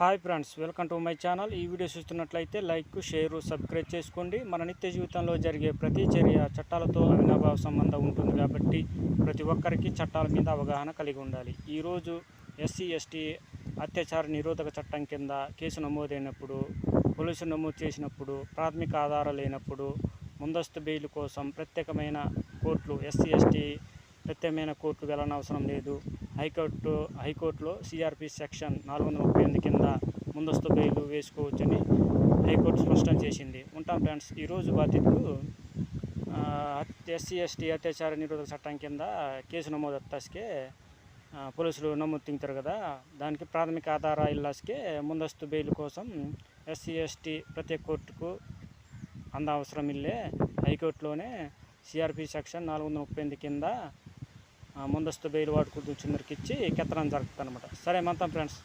Hi friends welcome to my channel. ఈ video చూస్తున్నట్లయితే like share subscribe చేసుకోండి. మన నిత్య జీవితంలో జరిగే ప్రతి చర్య చట్టాలతో అవినాభావ సంబంధం ఉంటుంది కాబట్టి ప్రతి ఒక్కరికి చట్టాల మీద అవగాహన కలిగి ఉండాలి. ఈరోజు ఎస్సీ ఎస్టీ అత్యాచార నిరోధక చట్టం కింద కేసు నమోదైనప్పుడు పోలీసులు నమోదు చేసినప్పుడు ప్రాథమిక ఆధారాలు లేనప్పుడు ముందస్తు బెయిల్ కోసం ప్రత్యేకమైన కోర్టులు ఎస్సీ ఎస్టీ ప్రత్యేకమైన కోర్టుకు వెళ్ళనవసరం లేదు. హైకోర్టు హైకోర్టులో సిఆర్పి సెక్షన్ నాలుగు వందల ముప్పై ఎనిమిది ముందస్తు బెయిల్ వేసుకోవచ్చని హైకోర్టు స్పష్టం చేసింది. ఉంటాం ఫ్రెండ్స్ ఈరోజు బాధితులు ఎస్సీ ఎస్టీ అత్యాచార నిరోధక చట్టం కింద కేసు నమోదు అత్తాస్కే పోలీసులు నమోదు తింటారు కదా దానికి ప్రాథమిక ఆధార ఇల్లాస్కే ముందస్తు బెయిల్ కోసం ఎస్సీ ఎస్టీ ప్రత్యేక కోర్టుకు అందవసరం ఇల్లే. హైకోర్టులోనే సిఆర్పి సెక్షన్ నాలుగు వందల ముప్పై ఎనిమిది కింద ముందస్తు బెయిల్ వాడుకుంటూ చిందరికి ఇచ్చి కెత్తనం జరుగుతుంది అనమాట సరే మంతం ఫ్రెండ్స్.